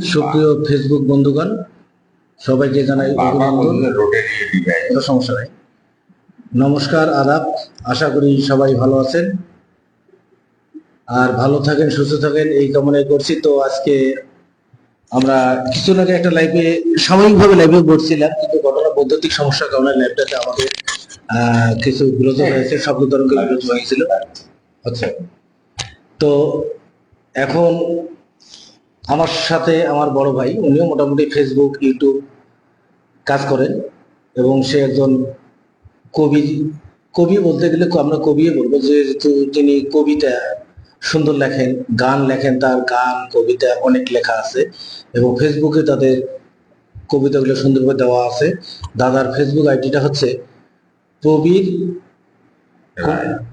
সুপ্রিয় ফেসবুক বন্ধুগণ সবাইকে জানাই অভিনন্দন। সমস্যা নাই। নমস্কার আদাব। আশা করি সবাই ভালো আছেন। আর ভালো থাকেন সুস্থ থাকেন এই কামনাই করছি। তো আজকে আমরা কিছুদিন আগে একটা লাইভে সাময়িকভাবে লাইভে বসছিলাম কিন্তু ঘটনা বৈদ্যুতিক সমস্যার কারণে লাইভটাতে আমাদের আহ, কিছু বিরোধ হয়েছে শব্দ তরঙ্গে বিরোধ হয়েছিল। আচ্ছা। তো এখন আমার সাথে আমার বড় ভাই উনিও মোটামুটি ফেসবুক ইউটিউব কাজ করেন এবং সে একজন কবি কবি বলতে গেলে আমরা কবি বলব। যেহেতু তিনি কবিতা সুন্দর লেখেন গান লেখেন তার গান কবিতা অনেক লেখা আছে এবং ফেসবুকে তাদের কবিতাগুলো সুন্দরভাবে দেওয়া আছে। দাদার ফেসবুক আইডিটা হচ্ছে প্রবীর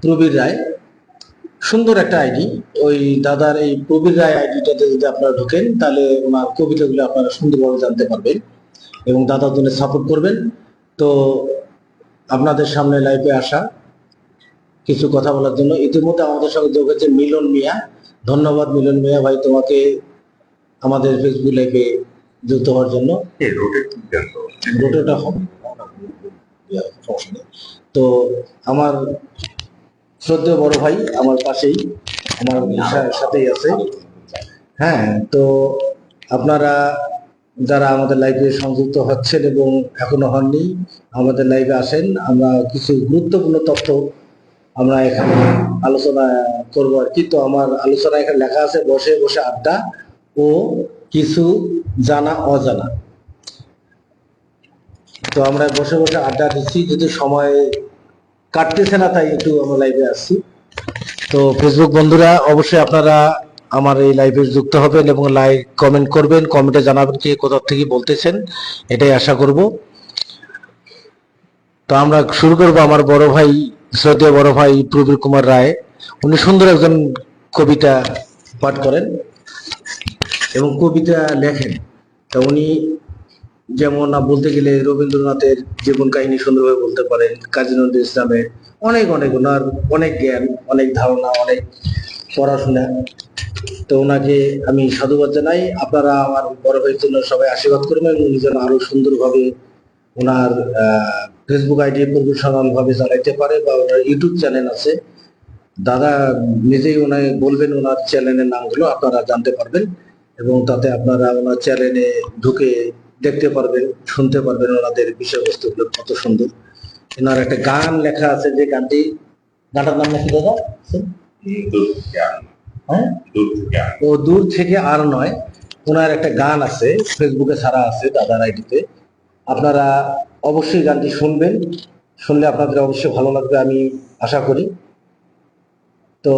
প্রবীর রায়। সুন্দর একটা আইডি ওই দাদার এই প্রবীর রায় আইডিটাতে যদি আপনারা ঢোকেন তাহলে ওনার কবিতাগুলো আপনারা সুন্দরভাবে জানতে পারবেন এবং দাদার জন্য সাপোর্ট করবেন। তো আপনাদের সামনে লাইভে আসা কিছু কথা বলার জন্য। ইতিমধ্যে আমাদের সঙ্গে যোগ হচ্ছে মিলন মিয়া। ধন্যবাদ মিলন মিয়া ভাই তোমাকে আমাদের ফেসবুক লাইভে যুক্ত হওয়ার জন্য। রোটেটা হবে। তো আমার শ্রদ্ধেয় বড় ভাই আমার পাশেই, আমার সাথেই আছে। হ্যাঁ তো আপনারা যারা আমাদের লাইভে সংযুক্ত হচ্ছেন এবং এখনও হননি, আমাদের লাইভে আসেন। আমরা কিছু গুরুত্বপূর্ণ তথ্য আমরা এখানে আলোচনা করব আর কি। তো আমার আলোচনা এখানে লেখা আছে, বসে বসে আড্ডা ও কিছু জানা অজানা। তো আমরা বসে বসে আড্ডা দিচ্ছি, যদি সময় কাটতেছে না, তাই একটু আমরা লাইভে আসছি। তো ফেসবুক বন্ধুরা, অবশ্যই আপনারা আমার এই লাইভে যুক্ত হবেন এবং লাইক কমেন্ট করবেন কমেন্টে জানাবেন কে কোথা থেকে বলতেছেন, এটাই আশা করব। তো আমরা শুরু করব আমার বড় ভাই, শ্রদ্ধেয় বড় ভাই প্রবীর কুমার রায়। উনি সুন্দর একজন কবিতা পাঠ করেন এবং কবিতা লেখেন। তা উনি যেমন বলতে গেলে রবীন্দ্রনাথের জীবন কাহিনী সুন্দরভাবে বলতে পারেন, কাজী নজরুল ইসলামের অনেক অনেক, ওনার অনেক জ্ঞান, অনেক ধারণা, অনেক পড়াশোনা। তো ওনাকে আমি সাধুবাদ জানাই। আপনারা আমার বড় ভাইয়ের জন্য সবাই আশীর্বাদ করবেন উনি যেন আরও সুন্দরভাবে ওনার ফেসবুক আইডি প্রফেশনাল ভাবে চালাইতে পারে বা ওনার ইউটিউব চ্যানেল আছে। দাদা নিজেই ওনায় বলবেন ওনার চ্যানেলের নামগুলো, আপনারা জানতে পারবেন। এবং তাতে আপনারা ওনার চ্যানেলে ঢুকে দেখতে পারবেন শুনতে পারবেন ওনাদের বিষয়বস্তুগুলো কত সুন্দর। ওনার একটা গান লেখা আছে যে গানটি গানটার নাম নাকি দাদা? হ্যাঁ? ও দূর থেকে আর নয়। ওনার একটা গান আছে ফেসবুকে ছাড়া আছে দাদার আইডিতে। আপনারা অবশ্যই গানটি শুনবেন। শুনলে আপনাদের অবশ্যই ভালো লাগবে আমি আশা করি। তো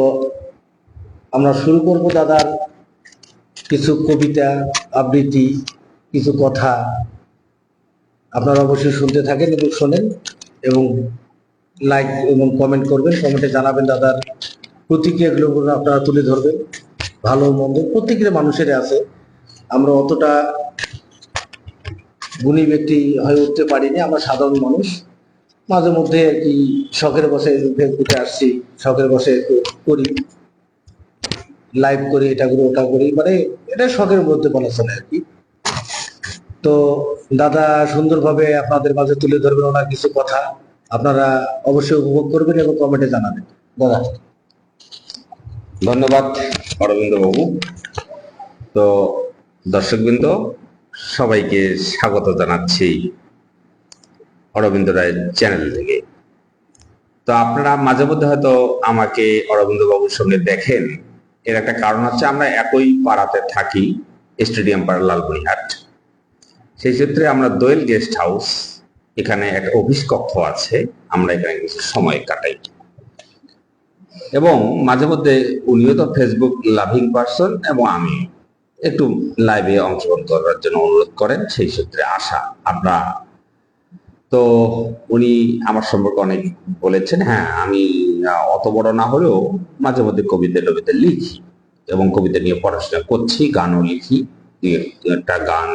আমরা শুরু করব দাদার কিছু কবিতা আবৃত্তি। কিছু কথা আপনারা অবশ্যই শুনতে থাকেন এবং শোনেন এবং লাইক এবং কমেন্ট করবেন কমেন্টে জানাবেন দাদার প্রতিক্রিয়াগুলো আপনারা তুলে ধরবেন, ভালো মন্দ। প্রতিক্রিয়া মানুষের আছে। আমরা অতটা গুণী ব্যক্তি হয়ে উঠতে পারিনি, আমরা সাধারণ মানুষ। মাঝে মধ্যে আর কি শখের বসে ফেসবুকে আসছি, শখের বসে করি লাইভ করি, এটা করি, ওটা করি মানে এটা শখের মধ্যে বলা চলে আর কি। তো দাদা সুন্দরভাবে আপনাদের মাঝে তুলে ধরবেন ওনার কিছু কথা। আপনারা অবশ্যই উপভোগ করবেন এবং কমেন্টে জানাবেন। দাদা। ধন্যবাদ অরবিন্দ বাবু তো দর্শকবৃন্দ, সবাইকে স্বাগত জানাচ্ছি অরবিন্দ রায়ের চ্যানেল থেকে। তো আপনারা মাঝে মধ্যে হয়তো আমাকে অরবিন্দ বাবুর সঙ্গে দেখেন। এর একটা কারণ হচ্ছে আমরা একই পাড়াতে থাকি, স্টেডিয়াম পাড়া লালমনিহাট। সেই ক্ষেত্রে আমরা দোয়েল গেস্ট হাউস এখানে একটা অফিস কক্ষ আছে। আমরা এখানে কিছু সময় কাটাই। এবং মাঝে মধ্যে উনিও তো ফেসবুক লাভিং পার্সন এবং আমি একটু লাইভে অংশগ্রহণ করার জন্য অনুরোধ করেন, সেই সূত্রে আসা আমরা তো উনি আমার সম্পর্কে অনেক বলেছেন হ্যাঁ আমি অত বড় না হলেও মাঝে মধ্যে কবিতা টবিতা লিখি এবং কবিতা নিয়ে পড়াশোনা করছি, গানও লিখি একটা গান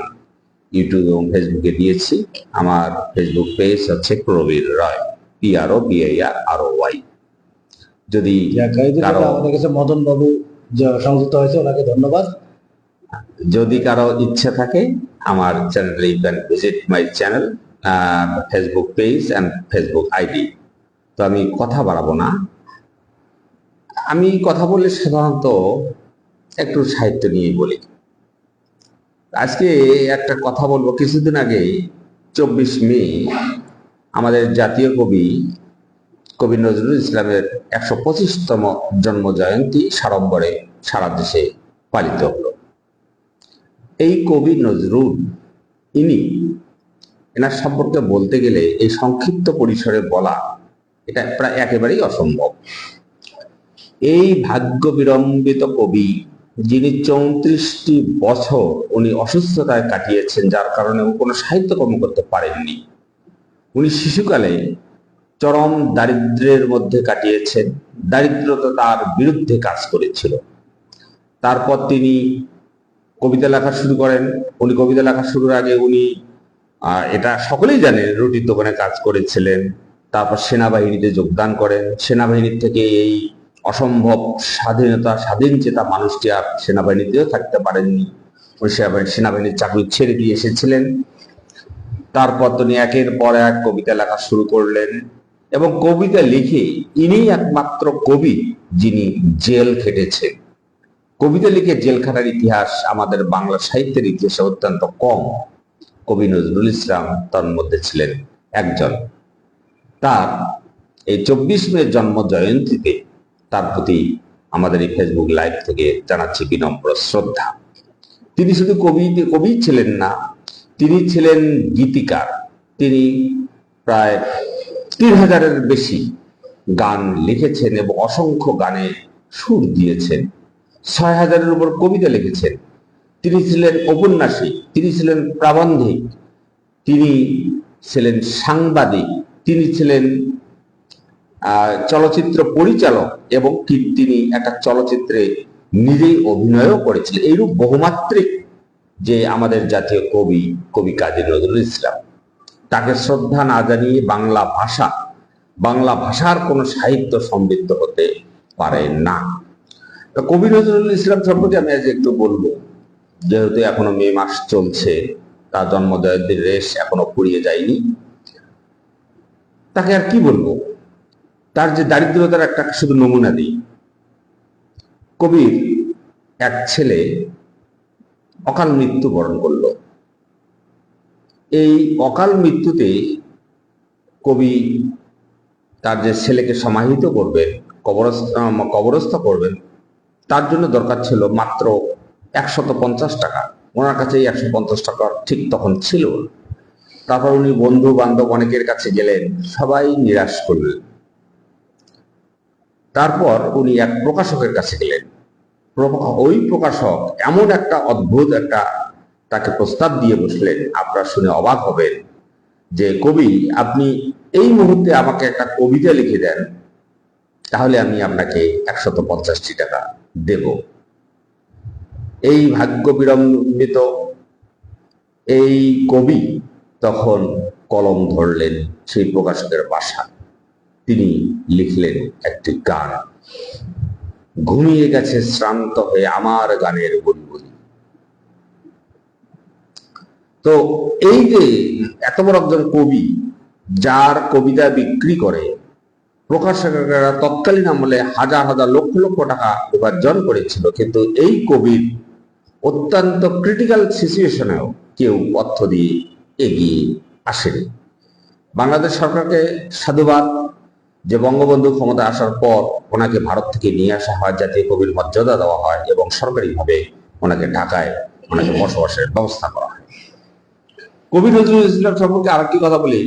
ইউটিউব এবং ফেসবুকে দিয়েছি। আমার ফেসবুক পেজ হচ্ছে Prabir Roy P R O B R O Y যদি কারো- আমাদের কাছে মদন বাবু যে সংযুক্ত হয়েছে ওনাকে ধন্যবাদ। যদি কারও ইচ্ছা থাকে আমার channel you can visit my channel Facebook page and Facebook ID তো আমি কথা বাড়াবো না। আমি কথা বললে সাধারণত একটু সাহিত্য নিয়েই বলি। আজকে একটা কথা বলব। কিছুদিন আগে, চব্বিশ মে, আমাদের জাতীয় কবি কবি নজরুল ইসলামের একশো পঁচিশতম জন্ম জয়ন্তী সাড়ম্বরে সারা দেশে পালিত হলো। এই কবি নজরুল, ইনি এনার সম্পর্কে বলতে গেলে এই সংক্ষিপ্ত পরিসরে বলা এটা প্রায় একেবারেই অসম্ভব। এই ভাগ্য বিড়ম্বিত কবি যিনি চৌত্রিশটি বছর উনি অসুস্থতায় কাটিয়েছেন, যার কারণে উনি কোনো সাহিত্যকর্ম করতে পারেননি। উনি শিশুকালে চরম দারিদ্র্যের মধ্যে কাটিয়েছেন, দারিদ্রতা তার বিরুদ্ধে কাজ করেছিল। তারপর তিনি কবিতা লেখা শুরু করেন। উনি কবিতা লেখা শুরুর আগে উনি এটা সকলেই জানেন রুটির দোকানে কাজ করেছিলেন, তারপর সেনাবাহিনীতে যোগদান করেন। সেনাবাহিনীর থেকে এই অসম্ভব স্বাধীনতা, স্বাধীন চেতা মানুষটি আর সেনাবাহিনীতেও থাকতে পারেননি। ওই সেনাবাহিনী সেনাবাহিনীর চাকরি ছেড়ে দিয়ে এসেছিলেন। তারপর তিনি একের পর এক কবিতা লেখা শুরু করলেন এবং কবিতা লিখে ইনি একমাত্র কবি যিনি জেল খেটেছেন। কবিতা লিখে জেল খাটার ইতিহাস আমাদের বাংলা সাহিত্যের ইতিহাসে অত্যন্ত কম। কবি নজরুল ইসলাম তার মধ্যে ছিলেন একজন। তার এই চব্বিশ মে জন্ম জয়ন্তীতে তার প্রতি আমাদের এই ফেসবুক লাইভ থেকে জানাচ্ছি বিনম্র শ্রদ্ধা। তিনি শুধু কবি কবি ছিলেন না, তিনি ছিলেন গীতিকার। তিনি প্রায় তিন হাজারের বেশি গান লিখেছেন এবং অসংখ্য গানে সুর দিয়েছেন। ছয় হাজারের উপর কবিতা লিখেছেন। তিনি ছিলেন ঔপন্যাসিক, তিনি ছিলেন প্রাবন্ধিক, তিনি ছিলেন সাংবাদিক, তিনি ছিলেন চলচ্চিত্র পরিচালক এবং তিনি একটা চলচ্চিত্রে নিজেই অভিনয়ও করেছিলেন। এইরূপ বহুমাত্রিক যে আমাদের জাতীয় কবি কবি কাজী নজরুল ইসলাম, তাকে শ্রদ্ধা না জানিয়ে বাংলা ভাষা, বাংলা ভাষার কোনো সাহিত্য সমৃদ্ধ হতে পারে না। কবি নজরুল ইসলাম সম্পর্কে আমি আজ একটু বলব। যেহেতু এখনও মে মাস চলছে, তার জন্ম জয়ন্তীর রেশ এখনও ফুরিয়ে যায়নি। তাকে আর কি বলব? তার যে দারিদ্রতার একটা শুধু নমুনা দিই কবির এক ছেলে অকাল মৃত্যু বরণ করল। এই অকাল মৃত্যুতে কবি তার যে ছেলেকে সমাহিত করবেন, কবরস্থ কবরস্থ করবেন, তার জন্য দরকার ছিল মাত্র একশত পঞ্চাশ টাকা। ওনার কাছে একশো পঞ্চাশ টাকা ঠিক তখন ছিল। তারপর উনি বন্ধু বান্ধব অনেকের কাছে গেলেন, সবাই নিরাশ করলেন। তারপর উনি এক প্রকাশকের কাছে গেলেন। ওই প্রকাশক এমন একটা অদ্ভুত একটা তাকে প্রস্তাব দিয়ে বসলেন, আপনারা শুনে অবাক হবেন যে, কবি, আপনি এই মুহূর্তে আমাকে একটা কবিতা লিখে দেন, তাহলে আমি আপনাকে একশত পঞ্চাশটি টাকা দেব। এই ভাগ্য বিড়ম্বিত এই কবি তখন কলম ধরলেন সেই প্রকাশকের বাসা তিনি লিখলেন একটি গান। ঘুমিয়ে গেছে শ্রান্ত হয়ে আমার গানের বুলবুলি। তো এই যে এত বড় একজন কবি, যার কবিতা বিক্রি করে প্রকাশকেরা তৎকালীন আমলে হাজার হাজার লক্ষ লক্ষ টাকা উপার্জন করেছিল, কিন্তু এই কবির অত্যন্ত ক্রিটিক্যাল সিচুয়েশনেও কেউ অর্থ দিয়ে এগিয়ে আসেনি। বাংলাদেশ সরকারকে সাধুবাদ যে বঙ্গবন্ধু ক্ষমতা আসার পর ওনাকে ভারত থেকে নিয়ে আসা হয়, জাতীয় কবির মর্যাদা দেওয়া হয় এবং সরকারিভাবে ওনাকে ঢাকায় ওনাকে বসবাসের ব্যবস্থা করা হয়। কবি নজরুল ইসলাম সম্পর্কে আরেকটি কথা বলি।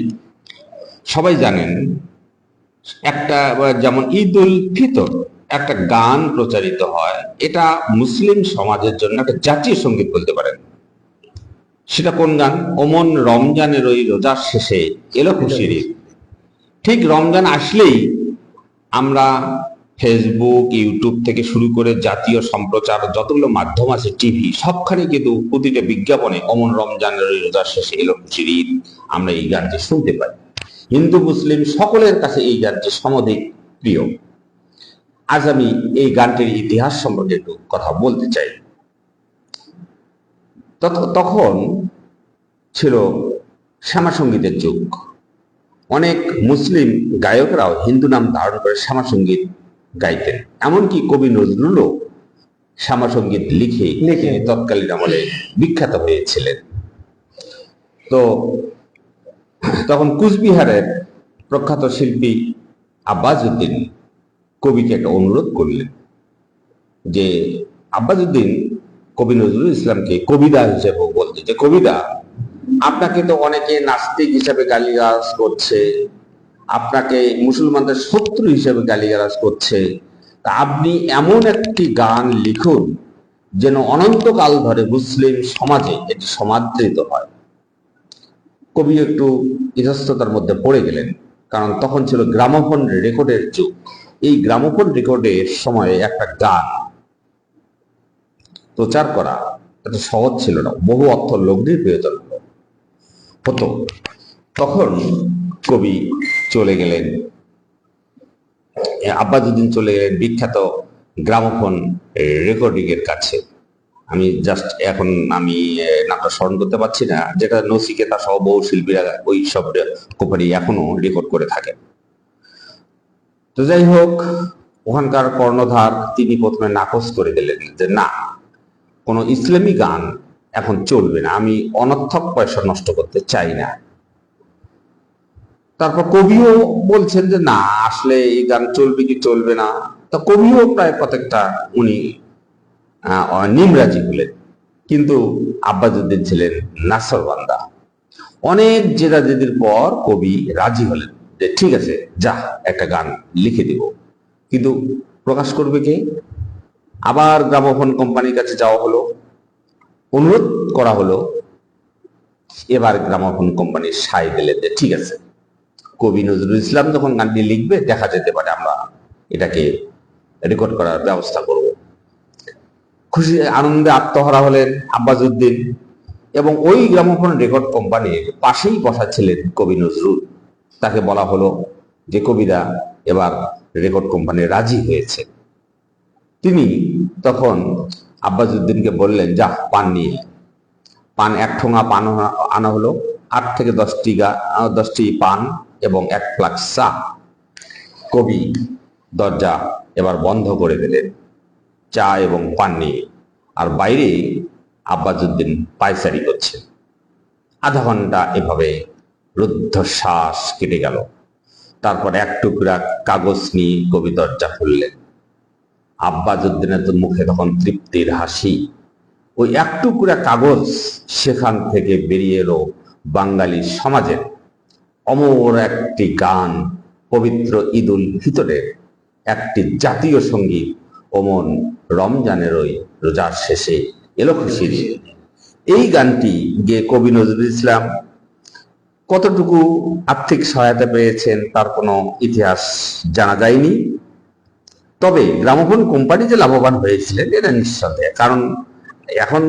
সবাই জানেন, একটা যেমন ঈদ উল ফিতর একটা গান প্রচারিত হয়, এটা মুসলিম সমাজের জন্য একটা জাতীয় সংগীত বলতে পারেন। সেটা কোন গান? ওমন রমজানের ওই রোজার শেষে, এলো খুশির ঈদ। ঠিক রমজান আসলেই আমরা ফেসবুক ইউটিউব থেকে শুরু করে জাতীয় সম্প্রচার, যতগুলো মাধ্যম আছে টিভি সবখানে কিন্তু প্রতিটা বিজ্ঞাপনে অমন রমজানের রোজার শেষে এলো খুশির ঈদ। আমরা এই গানটি শুনতে পাই। হিন্দু, মুসলিম সকলের কাছে এই গানটি সমধিক প্রিয়। আজ আমি এই গানটির ইতিহাস সম্পর্কে একটু কথা বলতে চাই। তখন ছিল শ্যামা সঙ্গীতের যুগ। অনেক মুসলিম গায়করাও হিন্দু নাম ধারণ করে শ্যামা সংগীত গাইতেন এমনকি কবি নজরুলও শ্যামা সংগীত লিখে লিখে। তৎকালীন আমলে বিখ্যাত হয়েছিলেন তো তখন কুচবিহারের প্রখ্যাত শিল্পী আব্বাসউদ্দিন কবিকে একটা অনুরোধ করলেন যে আব্বাসউদ্দিন কবি নজরুল ইসলামকে কবিতা হিসেবে বলতে যে কবিতা আপনাকে তো অনেকে নাস্তিক হিসেবে গালিগালাজ করছে, আপনাকে মুসলমানদের শত্রু হিসেবে গালিগালাজ করছে। তা আপনি এমন একটি গান লিখুন যেন অনন্তকাল ধরে মুসলিম সমাজে এটি সমাদৃত হয়। কবি একটু ইতস্ততার মধ্যে পড়ে গেলেন, কারণ তখন ছিল গ্রামোফোন রেকর্ডের যুগ। এই গ্রামোফোন রেকর্ডের সময়ে একটা গান প্রচার করা এত সহজ ছিল না, বহু অর্থ লগ্নির প্রয়োজন। হতো। তখন কবি চলে গেলেন। আব্বাসুদ্দিন চলে গেলেন বিখ্যাত গ্রামোফোন রেকর্ডিং এর কাছে। আমি জাস্ট এখন আমি নামটা স্মরণ করতে পারছি না। যেটা নসিকেতা সহ বহু শিল্পীরা ওই সব কোম্পানি এখনও রেকর্ড করে থাকে তো যাই হোক, ওখানকার কর্ণধার তিনি প্রথমে নাকচ করে দিলেন যে, না, কোনো ইসলামী গান এখন চলবে না। আমি অনর্থক পয়সা নষ্ট করতে চাই না। তারপর কবিও বলছেন যে, না, আসলে এই গান চলবে কি চলবে না? তা কবিও প্রায় প্রত্যেকটা উনি নিমরাজি হলেন কিন্তু আব্বাসুদ্দিন ছিলেন নাসর বান্দা। অনেক জেদাজেদির পর কবি রাজি হলেন যে, ঠিক আছে, যা, একটা গান লিখে দিব। কিন্তু প্রকাশ করবে কে? আবার গ্রামোফোন কোম্পানির কাছে যাওয়া হলো। অনুরোধ করা হলো, এবার গ্রামোফোন কোম্পানির সাই দিলেন যে ঠিক আছে। কবি নজরুল ইসলাম যখন গানটি লিখবে, দেখা যেতে পারে আমরা এটাকে রেকর্ড করার ব্যবস্থা করব। খুশি, আনন্দে আত্মহারা হলেন আব্বাসউদ্দিন এবং ওই গ্রামোফোন রেকর্ড কোম্পানির পাশেই বসা ছিলেন কবি নজরুল। তাকে বলা হলো যে, কবিরা, এবার রেকর্ড কোম্পানি রাজি হয়েছে। তিনি তখন আব্বাসউদ্দিনকে বললেন যা পান নিয়ে পান এক ঠোঙা পান আনা- হলো। আট থেকে দশটি গা, দশটি পান এবং এক ফ্লাক্স চা। কবি দরজা এবার বন্ধ করে দিলেন, চা এবং পান নিয়ে। আর বাইরে আব্বাসউদ্দিন পায়চারি করছে। আধা ঘণ্টা এভাবে রুদ্ধশ্বাস কেটে গেল। তারপর এক টুকরা কাগজ নিয়ে কবি দরজা খুললেন। আব্বাসউদ্দিনের তো মুখে তখন তৃপ্তির হাসি। ওই এক টুকরা কাগজ সেখান থেকে বেরিয়ে এলো বাঙালি সমাজের অমর একটি গান, পবিত্র ঈদুল ফিতরের একটি জাতীয় সংগীত ওমন রমজানের ওই রোজার শেষে এলো খুশির। এই গানটি গিয়ে কবি নজরুল ইসলাম। কতটুকু আর্থিক সহায়তা পেয়েছেন তার কোনো ইতিহাস জানা যায়নি। তবে গ্রামোফোন কোম্পানি যে লাভবান হয়েছিলেন, এটা নিঃসন্দেহে। কারণ এখন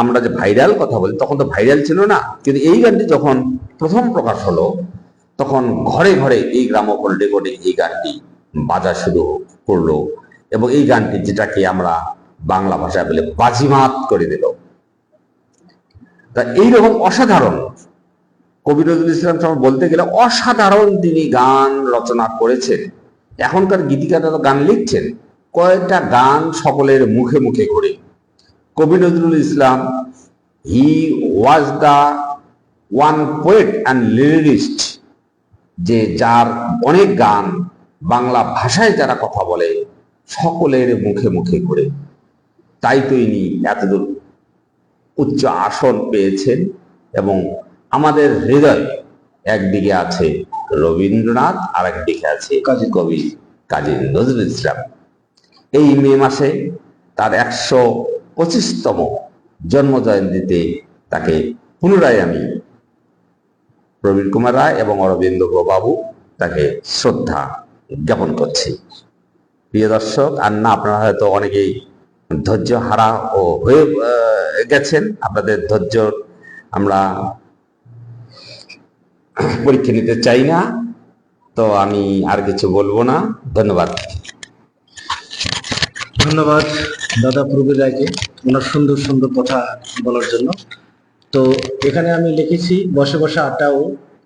আমরা যে ভাইরাল কথা বলি, তখন তো ভাইরাল ছিল না। কিন্তু এই গানটি যখন প্রথম প্রকাশ হলো, তখন ঘরে ঘরে এই গ্রামোফোন রেকর্ডে এই গানটি বাজা শুরু করল এবং এই গানটি যেটাকে আমরা বাংলা ভাষায় বলে বাজিমাত করে দিল। তা এইরকম অসাধারণ, কবি নজরুল ইসলাম বলতে গেলে অসাধারণ তিনি গান রচনা করেছেন। এখনকার গীতিকাররা তো গান লিখছেন, কয়েকটা গান সকলের মুখে মুখে ঘুরে। কবি Nazrul Islam he was the one poet and lyricist যে যার অনেক গান বাংলা ভাষায় যারা কথা বলে, সকলের মুখে মুখে ঘুরে। তাই তো ইনি এতদূর উচ্চ আসন পেয়েছেন এবং আমাদের হৃদয় একদিকে আছে রবীন্দ্রনাথ আর একদিকে আছে কাজী কবি। কাজী নজরুল ইসলাম। এই মে মাসে তার একশো পঁচিশতম জন্ম জয়ন্তীতে তাকে পুনরায় আমি প্রবীণ কুমার রায় এবং অরবিন্দ বাবু তাকে শ্রদ্ধা জ্ঞাপন করছি। প্রিয় দর্শক আর না আপনারা হয়তো অনেকেই ধৈর্য হারা ও হয়ে গেছেন। আপনাদের ধৈর্য আমরা পরীক্ষা নিতে চাই না, তো আমি আর কিছু বলব না। ধন্যবাদ। ধন্যবাদ দাদা প্রবীর রায়কে ওনার সুন্দর সুন্দর কথা বলার জন্য। তো এখানে আমি লিখেছি, বসে বসে আড্ডাও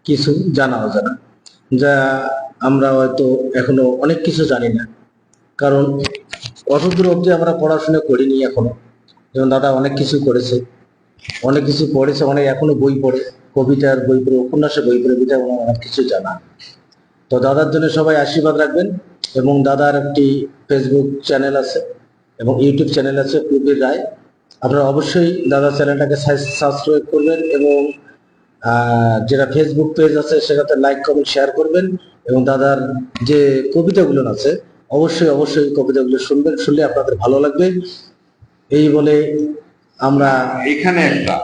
কিছু জানা যা আমরা হয়তো এখনও অনেক কিছু জানি না। কারণ অতদূর অবধি আমরা পড়াশোনা করিনি এখনও। যেমন দাদা অনেক কিছু করেছে, অনেক কিছু পড়েছে, অনেক এখনও বই পড়ে। কবিতার বই পড়ে, উপন্যাসের বই পড়ে, বিধায় ওনার অনেক কিছু জানা। তো দাদার জন্য সবাই আশীর্বাদ রাখবেন এবং দাদার একটি ফেসবুক চ্যানেল আছে এবং ইউটিউব চ্যানেল আছে প্রবীর রায়। আপনারা অবশ্যই দাদার চ্যানেলটাকে সাবস্ক্রাইব করবেন এবং যেটা ফেসবুক পেজ আছে সেটাতে লাইক কমেন্ট শেয়ার করবেন এবং দাদার যে কবিতাগুলো আছে, অবশ্যই অবশ্যই কবিতাগুলো শুনবেন, শুনলে আপনাদের ভালো লাগবে। এই বলে আমরা এখানে একটা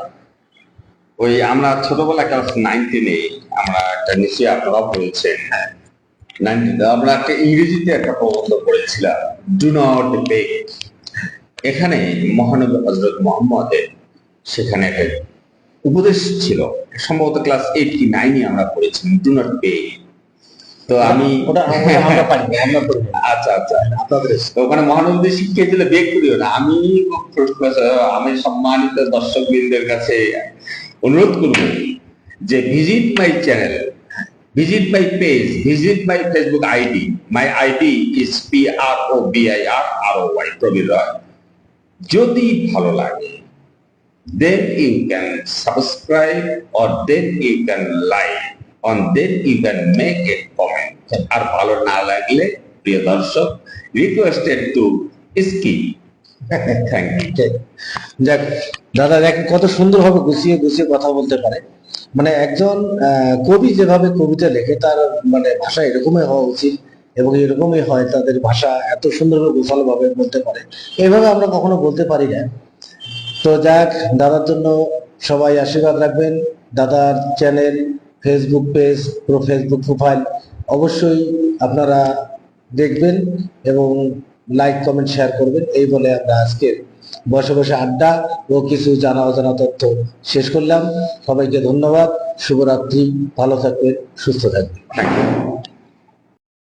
ওই আমরা ছোটবেলা ক্লাস নাইন টেনে আমরা একটা নিশ্চয়ই আপনারা পড়েছেন আমরা একটা ইংরেজিতে একটা প্রবন্ধ পড়েছিলাম ডু নট বেগ এখানে মহানবী হজরত মোহাম্মদের সেখানে একটা উপদেশ ছিল। সম্ভবত ক্লাস এইট কি নাইনে আমরা পড়েছিলাম ডু নট বেগ তো আমি। আচ্ছা আচ্ছা আপনাদের তো ওখানে মহানবীদের শিক্ষা দিলে বেগ করিও না। আমি আমি সম্মানিত দর্শক বৃন্দের কাছে অনুরোধ করব যে visit my channel visit my page visit my Facebook ID my ID is P R O B I R R O Y Prabir Roy যদি ভালো লাগে, then you can subscribe or then you can like on then you can make a comment আর ভালো না লাগলে, প্রিয় দর্শক requested to skip you. যাক, দাদা দেখেন কত সুন্দরভাবে গুছিয়ে গুছিয়ে কথা বলতে পারে। মানে একজন কবি যেভাবে কবিতা লেখে, তার মানে ভাষা এরকমই হওয়া উচিত এবং এরকমই হয় তাদের ভাষা এত সুন্দরভাবে গোছালো ভাবে বলতে পারে। এইভাবে আমরা কখনো বলতে পারি না। তো যাক, দাদার জন্য সবাই আশীর্বাদ রাখবেন। দাদার চ্যানেল ফেসবুক পেজ পুরো ফেসবুক প্রোফাইল অবশ্যই আপনারা দেখবেন এবং লাইক কমেন্ট শেয়ার করবেন। এই বলে আমরা আজকে বসে বসে আড্ডা ও কিছু জানা অজানা তথ্য শেষ করলাম। সবাইকে ধন্যবাদ। শুভরাত্রি। ভালো থাকবেন, সুস্থ থাকবেন।